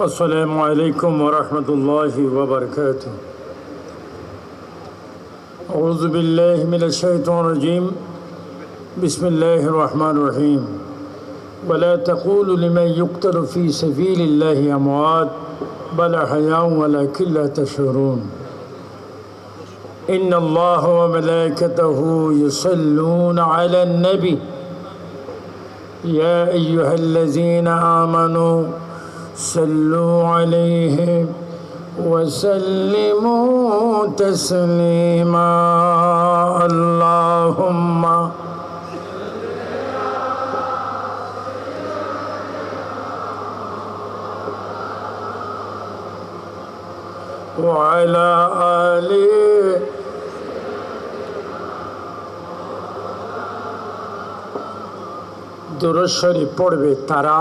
السلام عليكم ورحمة الله وبركاته. أعوذ بالله من الشيطان الرجيم. بسم الله الرحمن الرحيم. ولا تقولوا لمن يقتل في سبيل الله أموات بل أحياء ولكن لا تشعرون. إن الله وملائكته يصلون على النبي. يا أيها الذين آمنوا صلوا عليه وسلموا تسليما اللهم وعلى آله দুরস্বরী পড়বে তারা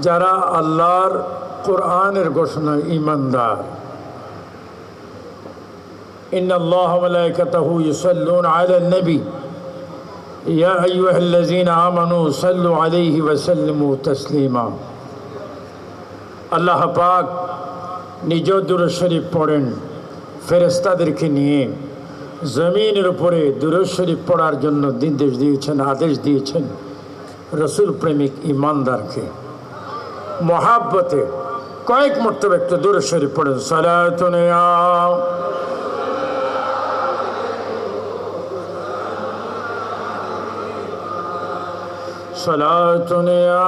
যারা আল্লাহর কোরআনের ঘোষণা ইমানদার إن الله وملائكته يصلون على النبي يا أيها الذين آمنوا صلوا عليه وسلموا تسليما আল্লাহ পাক নিজ দুরুদ শরীফ পড়েন ফেরেস্তাদেরকে নিয়ে জমিনের উপরে দুরুদ শরীফ পড়ার জন্য নির্দেশ দিয়েছেন আদেশ দিয়েছেন রসুল প্রেমিক ইমানদারকে মহাব্বতে কয়েক মর্তবে একটু দূরে শরীফ পড়েন সালাতুনিয়া সালাতুনিয়া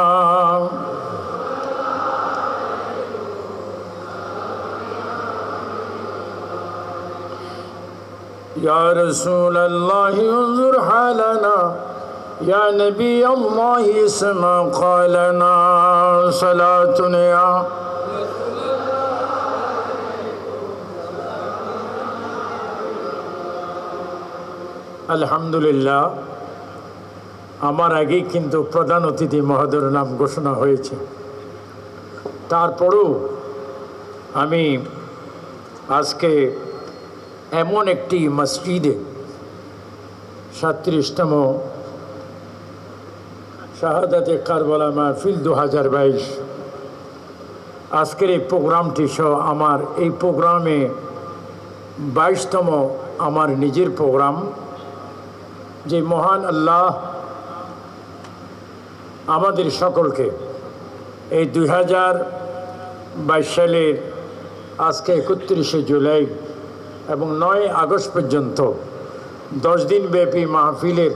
يا رسول الله انظر حالنا يا نبي الله اسمع قالنا صلاة يا আলহামদুলিল্লাহ আমার আগেই কিন্তু প্রধান অতিথি মহোদয়ের নাম ঘোষণা হয়েছে তারপরও আমি আজকে এমন একটি মসজিদে সাত্রিশতম শাহাদাতে কারবালা মাহফিল দু হাজার বাইশ। আজকের এই প্রোগ্রামটি সহ আমার এই প্রোগ্রামে বাইশতম আমার নিজের প্রোগ্রাম, যে মহান আল্লাহ আমাদের সকলকে এই দুই হাজার বাইশ সালের আজকে একত্রিশে জুলাই এবং নয় আগস্ট পর্যন্ত দশ দিনব্যাপী মাহফিলের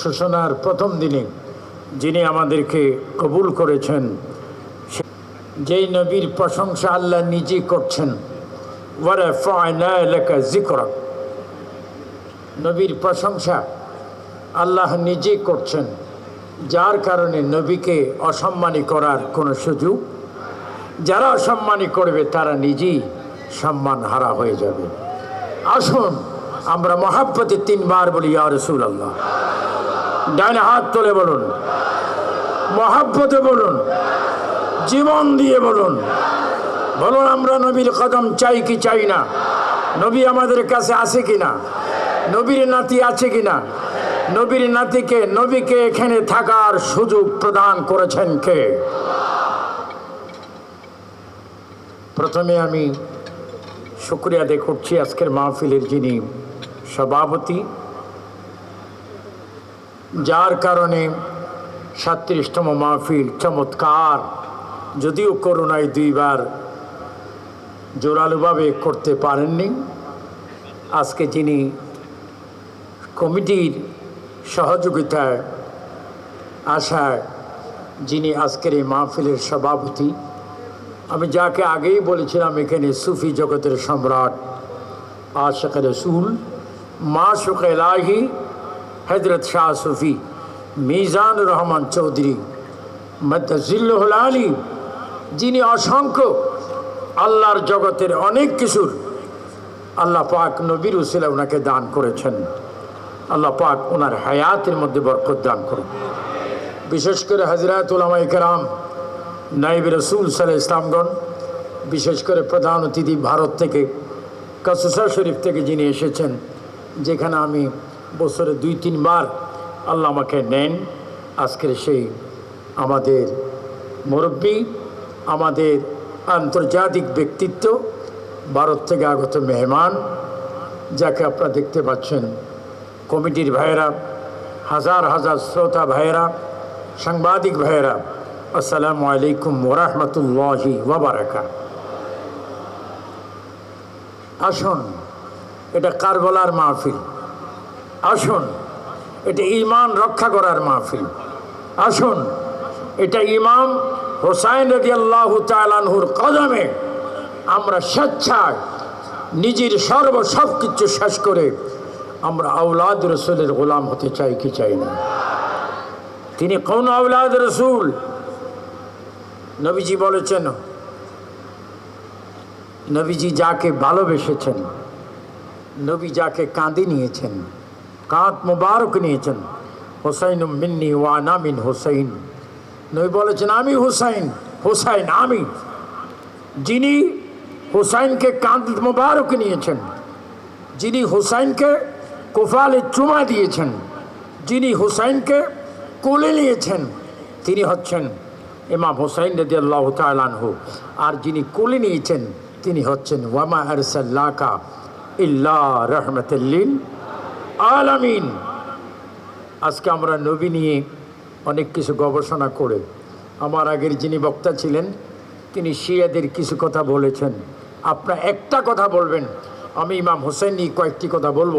সূচনার প্রথম দিনে যিনি আমাদেরকে কবুল করেছেন যেই নবীর প্রশংসা আল্লাহ নিজে করছেন। জিকরক নবীর প্রশংসা আল্লাহ নিজে করছেন, যার কারণে নবীকে অসম্মানী করার কোনো সুযোগ, যারা অসম্মানী করবে তারা নিজেই সম্মান হারা হয়ে যাবে। আসুন, আমরা মহাব্বতে তিনবার বলি, ইয়া রসুল আল্লাহ ডাইনে হাত তুলে বলুন। মহাব্বতে বলুন। জীবন দিয়ে বলুন। বলুন, আমরা নবীর কদম চাই কি চাই না? নবী আমাদের কাছে আছে কি না? নবীর নাতি আছে কি না? নবীর নাতিকে, নবীকে এখানে থাকার সুযোগ প্রদান করেছেন কে? প্রথমে আমি শুক্রিয়া আদায় করছি আজকের মাহফিলের যিনি সভাপতি যার কারণে সাত্রিশতম মাহফিল চমৎকার। যদিও করোনায় দুইবার জোরালোভাবে করতে পারেননি। আজকে যিনি কমিটির সহযোগিতায় আশায় যিনি আজকের এই মাহফিলের সভাপতি, আমি যাকে আগেই বলেছিলাম এখানে সুফি জগতের সম্রাট আশাক রসুল মা শুক হজরত শাহ সুফি মিজান রহমান চৌধুরী মদ্দিল্লুল আলী যিনি অসংখ্য আল্লাহর জগতের অনেক কিছুর আল্লাহ পাক নবীর উসিলা ওনাকে দান করেছেন। আল্লাহ পাক ওনার হায়াতের মধ্যে বরকত দান করুন। বিশেষ করে হজরত উলামা ইকরাম নাইব রসুল সাল ইসলামগণ বিশেষ করে প্রধান অতিথি ভারত থেকে, কাসুসা শরীফ থেকে যিনি এসেছেন, যেখানে আমি বছরে দুই, তিনবার আল্লাহ আমাকে নেন। আজকের সেই আমাদের মুরব্বী, আমাদের আন্তর্জাতিক ব্যক্তিত্ব, ভারত থেকে আগত মেহমান, যাকে আপনারা দেখতে পাচ্ছেন, কমিটির ভাইয়েরা, হাজার হাজার শ্রোতা ভাইয়েরা, সাংবাদিক ভাইয়েরা, আসসালামু আলাইকুম ওরহমতুল্লাহি ওবরাকা আসুন, এটা কারবলার মাহফিল। আসুন, এটা ইমান রক্ষা করার মাহফিল। আসুন, এটা ইমাম হোসাইন রদি আল্লাহ তালানহুর কদমে আমরা স্বেচ্ছায় নিজের সর্ব সব কিছু শেষ করে আমরা আউলাদ রসুলের গোলাম হতে চাই কি চাই না? তিনি কোন আউলাদ রসুল? নবীজি বলেছেন, নবীজি যাকে ভালোবেসেছেন, নবী যাকে কাঁদে নিয়েছেন কাঁধ মোবারক নিয়েছেন। হোসাইন মিন্নি ওয়ানা মিন হোসাইন। নবী বলেছেন, আমি হোসাইন হোসাইন আমি। যিনি হোসাইনকে কাঁধ মোবারক নিয়েছেন, যিনি হোসাইনকে কোফালে চুমা দিয়েছেন, যিনি হোসাইনকে কোলে নিয়েছেন, তিনি হচ্ছেন ইমাম হোসাইন রদি আল্লাহ তালানহু আর যিনি কোলে নিয়েছেন, তিনি হচ্ছেন ওয়ামা আরসাল্লাকা ইল্লা রহমতুল্লিন আলামিন। আজকে আমরা নবী নিয়ে অনেক কিছু গবেষণা করে, আমার আগের যিনি বক্তা ছিলেন, তিনি শিয়াদের কিছু কথা বলেছেন। আপনার একটা কথা বলবেন, আমি ইমাম হোসেন কয়েকটি কথা বলব।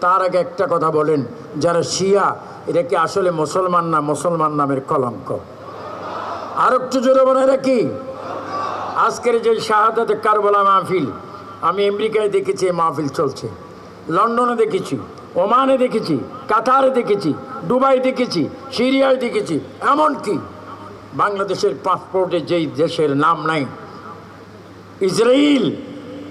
তার আগে একটা কথা বলেন, যারা শিয়া এটা কি আসলে মুসলমান না মুসলমান নামের কলঙ্ক? আর একটু জোরে বলে কি? আজকের যে শাহাদাতে কারবলা মাহফিল, আমি আমেরিকায় দেখেছি মাহফিল চলছে, লন্ডনে দেখেছি। ওমানে দেখেছি কাতারে দেখেছি দুবাই দেখেছি সিরিয়ায় দেখেছি এমনকি বাংলাদেশের পাসপোর্টে যেই দেশের নাম নাই ইসরাইল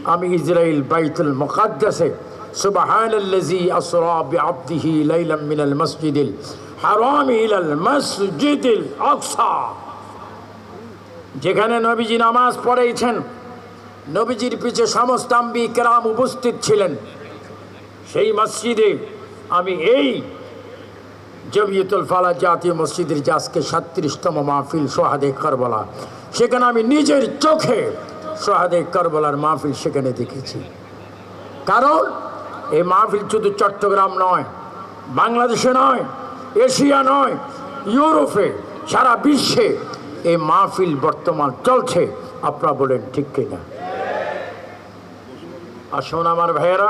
আমি ইসরাইল বাইতুল মুকাদ্দাসে سبحان الذي أسرى بعبده ليلا من المسجد الحرام إلى المسجد الأقصى যেখানে নবীজি নামাজ পড়েছেন নবীজির পিছে সমস্ত আম্বি কেরাম উপস্থিত ছিলেন সেই মসজিদে আমি এই জমিয়তুল ফালা জাতীয় মসজিদের যে আজকে সাত্রিশতম মাহফিল সোহাদে কারবলা। সেখানে আমি নিজের চোখে সোহাদে কারবলার মাহফিল সেখানে দেখেছি। কারণ এই মাহফিল শুধু চট্টগ্রাম নয়, বাংলাদেশে নয়, এশিয়া নয়, ইউরোপে, সারা বিশ্বে এই মাহফিল বর্তমান চলছে। আপনারা বলেন ঠিক কিনা? আসুন আমার ভাইয়েরা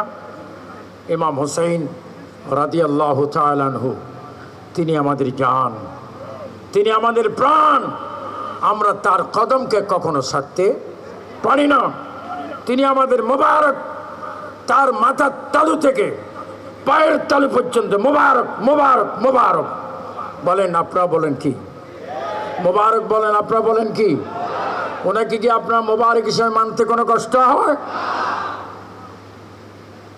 ইমাম হুসাইন রাদি আল্লাহ তালানহু তিনি আমাদের জান তিনি আমাদের প্রাণ। আমরা তার কদমকে কখনো সারতে পারি না। তিনি আমাদের মোবারক, তার মাথার তালু থেকে পায়ের তালু পর্যন্ত মোবারক মোবারক মোবারক। বলেন, আপনারা বলেন কি? মোবারক বলেন, আপনারা বলেন কি? ওনাকে কি আপনার মোবারক হিসেবে মানতে কোনো কষ্ট হয়?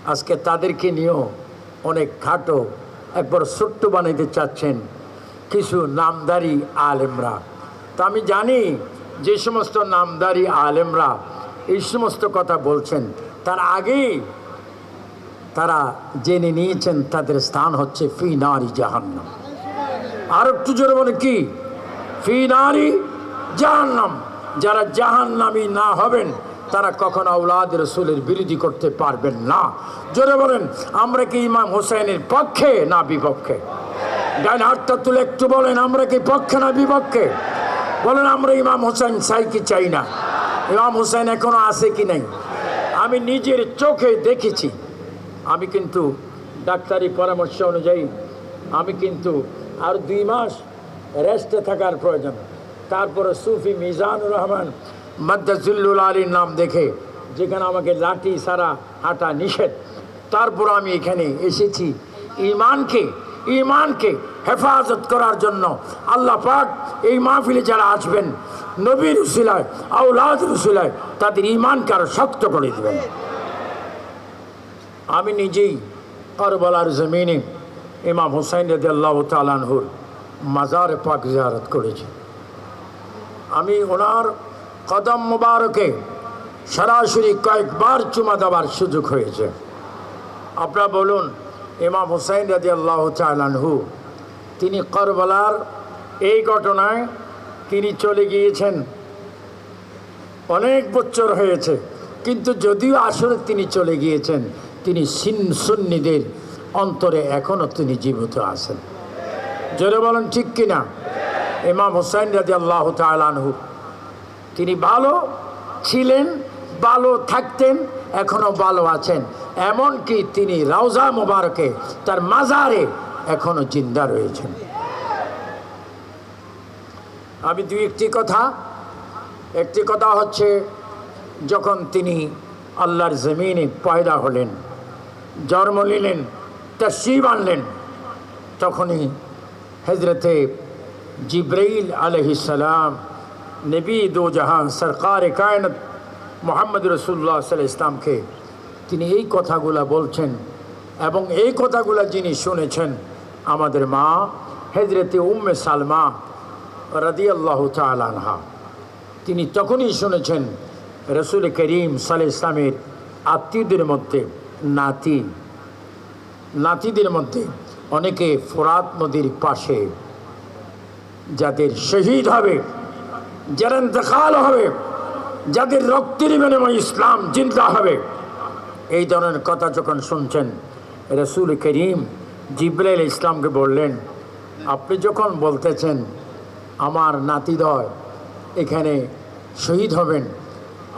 আজকে তাদেরকে নিয়েও অনেক খাটো একবার ছোট্ট বানাইতে চাচ্ছেন কিছু নামদারি আলেমরা। তা আমি জানি যে সমস্ত নামদারি আলেমরা এই সমস্ত কথা বলছেন, তার আগেই তারা জেনে নিয়েছেন তাদের স্থান হচ্ছে ফি নারী জাহান্নাম। আর একটু জোরে বলে কি? ফি নারী জাহান্নাম। যারা জাহান্নামী না হবেন তারা কখনো আউলাদ রসুলের বিরোধী করতে পারবেন না। জোরে বলেন, আমরা কি ইমাম হোসেনের পক্ষে না বিপক্ষে? ডাইন হাতটা তুলে একটু বলেন, আমরা কি পক্ষে না বিপক্ষে? বলেন, আমরা ইমাম হোসেন চাই কি চাই না? ইমাম হোসেন এখনও আছে কি নাই? আমি নিজের চোখে দেখেছি। আমি কিন্তু ডাক্তারি পরামর্শ অনুযায়ী, আমি কিন্তু আর দুই মাস রেস্টে থাকার প্রয়োজন। তারপরে সুফি মিজানুর রহমান মাদ্দাজুল্লুল আলীর নাম দেখে, যেখানে আমাকে লাঠি সারা হাঁটা নিষেধ। তারপর আমি এখানে এসেছি ইমানকে ইমানকে হেফাজত করার জন্য। আল্লাহ পাক এই মাহফিলে যারা আসবেন, নবীর উসিলায় আউলাদ উসিলায়, তাদের ইমানকে আরও শক্ত করে দেবেন। আমি নিজেই করবলার জমিনে ইমাম হুসাইন রদি আল্লাহ তালানহুর মাজার পাক জিয়ারত করেছি। আমি ওনার কদম মুবারকে সরাসরি কয়েকবার চুমা দেওয়ার সুযোগ হয়েছে। আপনারা বলুন, ইমাম হুসাইন রাজি আল্লাহ চালানহু তিনি করবলার এই ঘটনায় তিনি চলে গিয়েছেন। অনেক বছর হয়েছে, কিন্তু যদিও আসলে তিনি চলে গিয়েছেন, তিনি সিন সুন্নিদের অন্তরে এখনও তিনি জীবিত আছেন। জোরে বলেন ঠিক কিনা? ইমাম হুসাইন রাজি আল্লাহ তালানহু তিনি ভালো ছিলেন, ভালো থাকতেন, এখনও ভালো আছেন। এমনকি তিনি রাউজা মোবারকে তার মাজারে এখনও জিন্দা রয়েছেন। আমি দুই একটি কথা একটি কথা হচ্ছে, যখন তিনি আল্লাহর জমিনে পয়দা হলেন, জন্ম নিলেন তশিব আনলেন, তখনই হজরতে জিব্রাইল আলহিসাল্লাম নবী দো জাহান সরকার কায়নত মোহাম্মদ রসুল্লাহ সাল ইসলামকে তিনি এই কথাগুলা বলছেন এবং এই কথাগুলা যিনি শুনেছেন আমাদের মা হজরতে উম্মে সালমা রাদি আল্লাহ তালানহা তিনি তখনই শুনেছেন রসুল করিম সাল ইসলামের আত্মীয়দের মধ্যে, নাতি, নাতিদের মধ্যে অনেকে ফোরাত নদীর পাশে যাদের শহীদ হবে যারা ইন্তকাল হবে, যাদের রক্তের বিনিময়ে ইসলাম চিন্তা হবে, এই ধরনের কথা যখন শুনছেন, রসুল করিম জিব্রাইল ইসলামকে বললেন, আপনি যখন বলতেছেন, আমার নাতিদয় এখানে শহীদ হবেন,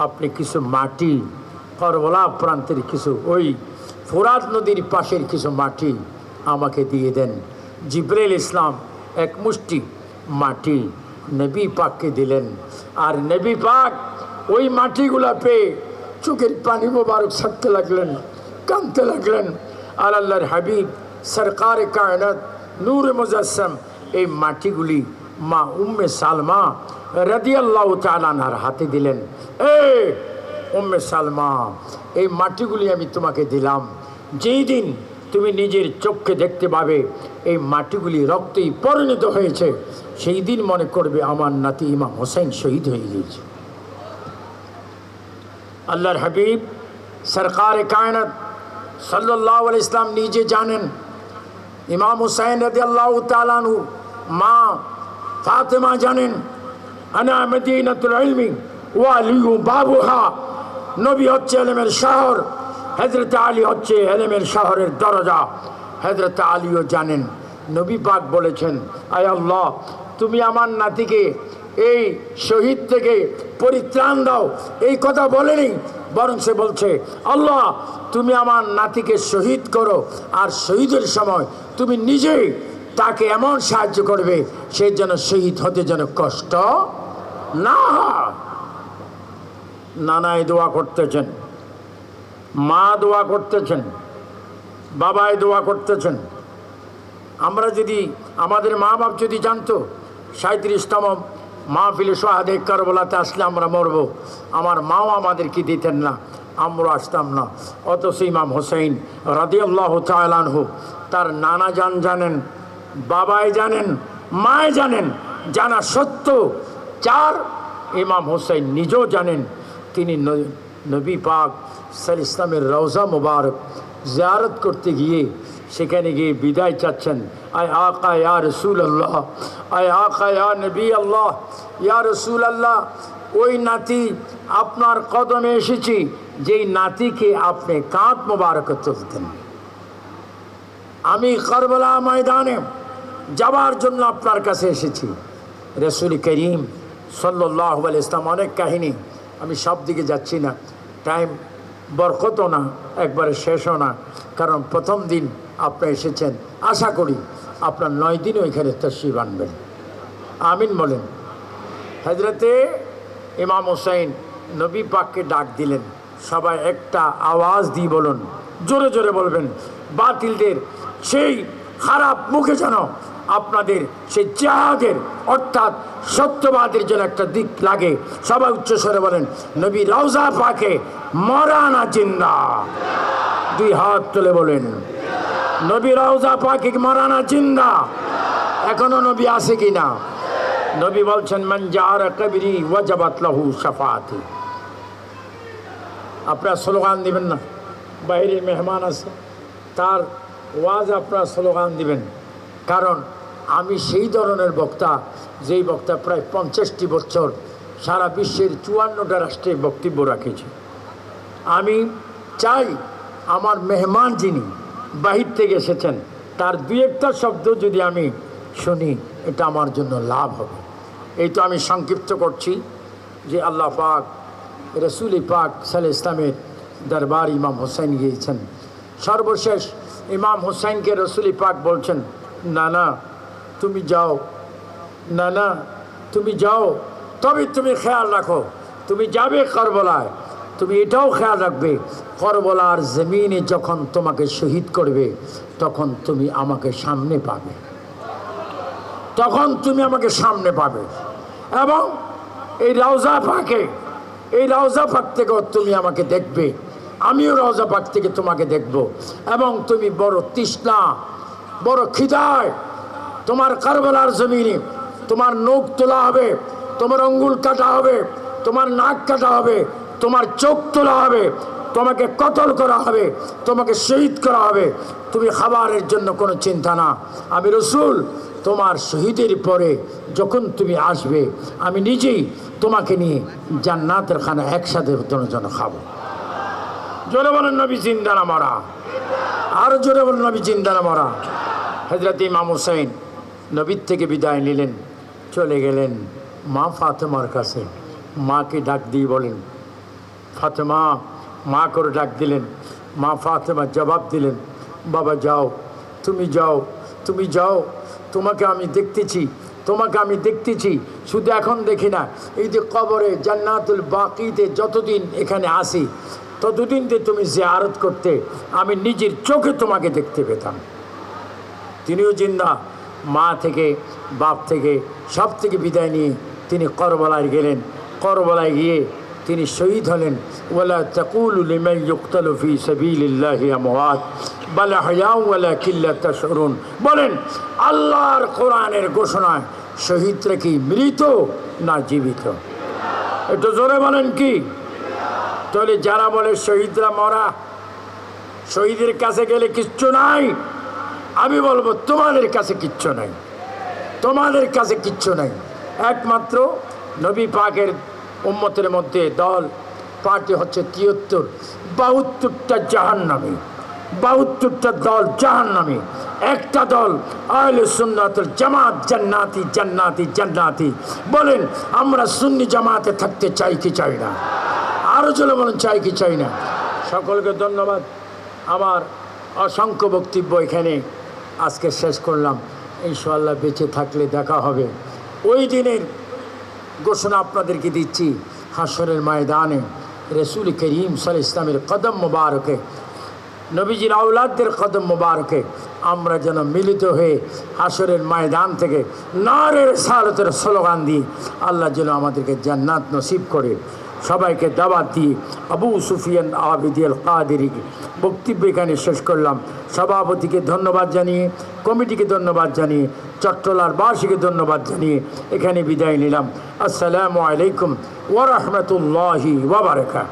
আপনি কিছু মাটি, করবলা প্রান্তের কিছু, ওই ফোরাত নদীর পাশের কিছু মাটি আমাকে দিয়ে দেন। জিব্রাইল ইসলাম এক মুষ্টি মাটি নবী পাককে দিলেন। আর নবী পাক ওই মাটিগুলা পেয়ে চোখের পানি মোবারক ছাড়তে লাগলেন, কাঁদতে লাগলেন। আর আল্লাহর হাবিব সরকার কায়নাত নূর মুজাসম এই মাটিগুলি মা উম্মে সালমা রাদিয়াল্লাহ তালানার হাতে দিলেন। এ উম্মে সালমা, এই মাটিগুলি আমি তোমাকে দিলাম। যেই দিন তুমি নিজের চোখকে দেখতে পাবে। এই মাটিগুলি রক্তেই পরিণত হয়েছে। সেই দিন মনে করবে আমার নাতি ইমাম হোসেন শহীদ হয়ে গিয়েছে। আল্লাহর হাবিব সরকার কায়নাত সাল্লাহ ইসলাম নিজে জানেন, ইমাম হুসাইন রদি আল্লাহ তালানহু মা ফাতেমা জানেন, আনা মদিনাতুল ইলমি ওয়া লিউ বাবুহা, নবী হচ্ছে আলমের শহর। হজরত আলী হচ্ছে এলেমের শহরের দরজা। হজরত আলীও জানেন। নবী পাক বলেছেন, আয় আল্লাহ, তুমি আমার নাতিকে এই শহীদ থেকে পরিত্রাণ দাও। এই কথা বলেনি, বরং সে বলছে, আল্লাহ, তুমি আমার নাতিকে শহীদ করো, আর শহীদের সময় তুমি নিজেই তাকে এমন সাহায্য করবে, সে যেন শহীদ হতে যেন কষ্ট না নানায় দোয়া করতেছেন। মা দোয়া করতেছেন, বাবাই দোয়া করতেছেন। আমরা যদি, আমাদের মা বাপ যদি জানতো সাঁত্রিশতম মাহফিলে সোহাদে কারবলাতে আসলে আমরা মরব, আমার মাও আমাদেরকে দিতেন না আমরা আসতাম না। অথচ ইমাম হোসেন রাদিয়াল্লাহ তালানহু তার নানা জান জানেন, বাবাই জানেন মায় জানেন, জানা সত্য চার ইমাম হোসেন নিজেও জানেন, তিনি নবী পাক সাল ইসলামের রওজা মুবারক জিয়ারত করতে গিয়ে সেখানে গিয়ে বিদায় চাচ্ছেন। আয় আকা ইয়া রসুল আল্লাহ আয় আকা ইয়া নবী আল্লাহ ইয়া রসুল আল্লাহ ওই নাতি আপনার কদমে এসেছি, যেই নাতিকে আপনি কাঁধ মোবারক তুলতেন। আমি কারবালা ময়দানে যাওয়ার জন্য আপনার কাছে এসেছি। রসুল করিম সাল্লাহ ইসলাম অনেক কাহিনী, আমি সব দিকে যাচ্ছি না। টাইম বরকতও না, একবারে শেষও না। কারণ প্রথম দিন আপনি এসেছেন। আশা করি আপনার নয় দিন ওইখানে তসিব আনবেন। আমিন বলেন। হজরতে ইমাম হোসেন নবী পাককে ডাক দিলেন। সবাই একটা আওয়াজ দিয়ে বলুন, জোরে জোরে বলবেন, বাতিলদের সেই খারাপ মুখে যেন আপনাদের সেই জাহাদের, অর্থাৎ সত্যবাদের যেন একটা দিক লাগে। সবাই উচ্চস্বরে বলেন, নবী রওজা পাকে মরানা জিন্দা। দুই হাত তুলে বলেন, নবী রওজা পাকে মরানা জিন্দা। এখনও নবী আছে কি না নবী বলছেন মঞ্জার কবিরি ওয়াজাবাত লাহু আপনারা স্লোগান দিবেন না? বাইরে মেহমান আছে, তার ওয়াজ আপনার স্লোগান দিবেন। কারণ আমি সেই ধরনের বক্তা, যেই বক্তা প্রায় পঞ্চাশটি বছর সারা বিশ্বের চুয়ান্নটা রাষ্ট্রে বক্তব্য রাখেছি। আমি চাই আমার মেহমান যিনি বাহির থেকে এসেছেন, তার দু একটা শব্দ যদি আমি শুনি, এটা আমার জন্য লাভ হবে। এই তো আমি সংক্ষিপ্ত করছি যে আল্লাহ পাক, রসুল পাক সাল ইসলামের দরবার ইমাম হোসেন গিয়েছেন। সর্বশেষ ইমাম হোসেনকে রসুল পাক বলছেন, না না তুমি যাও। না না, তুমি যাও। তবে তুমি খেয়াল রাখো, তুমি যাবে করবলায়, তুমি এটাও খেয়াল রাখবে, করবলার জমিনে যখন তোমাকে শহীদ করবে, তখন তুমি আমাকে সামনে পাবে। তখন তুমি আমাকে সামনে পাবে। এবং এই রওজা ফাঁকে এই রওজা ফাঁক থেকেও তুমি আমাকে দেখবে। আমিও রওজা পাক থেকে তোমাকে দেখব। এবং তুমি বড় তৃষ্ণা, বড় খিদায় তোমার কারবালার জমিনে তোমার নখ তোলা হবে, তোমার অঙ্গুল কাটা হবে, তোমার নাক কাটা হবে, তোমার চোখ তোলা হবে, তোমাকে কতল করা হবে, তোমাকে শহীদ করা হবে। তুমি খাবারের জন্য কোনো চিন্তা না। আমি রসুল, তোমার শহীদের পরে যখন তুমি আসবে, আমি নিজেই তোমাকে নিয়ে জান্নাতের খানা একসাথে তোমার জন্য খাব। জোরে বলেন নবী জিন্দানা মরা। আরও জোরে বলেন নবী জিন্দানা মরা। হজরত ইমাম হুসাইন নবীর থেকে বিদায় নিলেন, চলে গেলেন মা ফাতেমার কাছে। মাকে ডাক দিয়ে বলেন, ফাতেমা, মা করে ডাক দিলেন, মা ফাতেমা জবাব দিলেন, বাবা যাও, তুমি যাও তুমি যাও, তোমাকে আমি দেখতেছি, তোমাকে আমি দেখতেছি, শুধু এখন দেখি না, এই যে কবরে জান্নাতুল বাকিতে যতদিন এখানে আসি ততদিন যে তুমি যে আরত করতে, আমি নিজের চোখে তোমাকে দেখতে পেতাম। তিনিও জিন্দা মা থেকে, বাপ থেকে সব থেকে বিদায় নিয়ে তিনি করবলায় গেলেন। করবলায় গিয়ে তিনি শহীদ হলেন। বলেন, আল্লাহর কোরআনের ঘোষণায় শহীদরা কি মৃত না জীবিত? একটু জোরে বলেন কি? তাহলে যারা বলে শহীদরা মরা, শহীদের কাছে গেলে কিচ্ছু নাই। আমি বলব, তোমাদের কাছে কিচ্ছু নাই। তোমাদের কাছে কিচ্ছু নাই। একমাত্র নবী পাকের উম্মতের মধ্যে দল, পার্টি হচ্ছে তিয়াত্তর বাহাত্তরটা জাহান্নামী। বাহাত্তরটা দল জাহান্নামী। একটা দল, আহলে সুন্নাতুল জামাত, জান্নাতি জান্নাতি জান্নাতি। বলেন, আমরা সুন্নি জামাতে থাকতে চাই কি চাই না? আরও চলে বলেন, চাই কি চাই না? সকলকে ধন্যবাদ। আমার অসংখ্য বক্তব্য এখানে আজকে শেষ করলাম। ইনশাল্লাহ বেঁচে থাকলে দেখা হবে। ওই দিনের ঘোষণা আপনাদেরকে দিচ্ছি হাসরের ময়দানে রসুল করিম সাল ইসলামের কদম মুবারকে, নবীজির আউলাদদের কদম মুবারকে আমরা যেন মিলিত হয়ে হাসরের ময়দান থেকে নারের সারতের স্লোগান দিই। আল্লাহ যেন আমাদেরকে জান্নাত নসিব করে। সবাইকে দাবাত দিয়ে আবু সুফিয়ান আবিদিয়াল কাদেরি বক্তব্য এখানে শেষ করলাম। সভাপতিকে ধন্যবাদ জানিয়ে, কমিটিকে ধন্যবাদ জানিয়ে, চট্টলার বাসীকে ধন্যবাদ জানিয়ে এখানে বিদায় নিলাম। আসসালামু আলাইকুম ওরহমতুল্লাহি ওবরাকা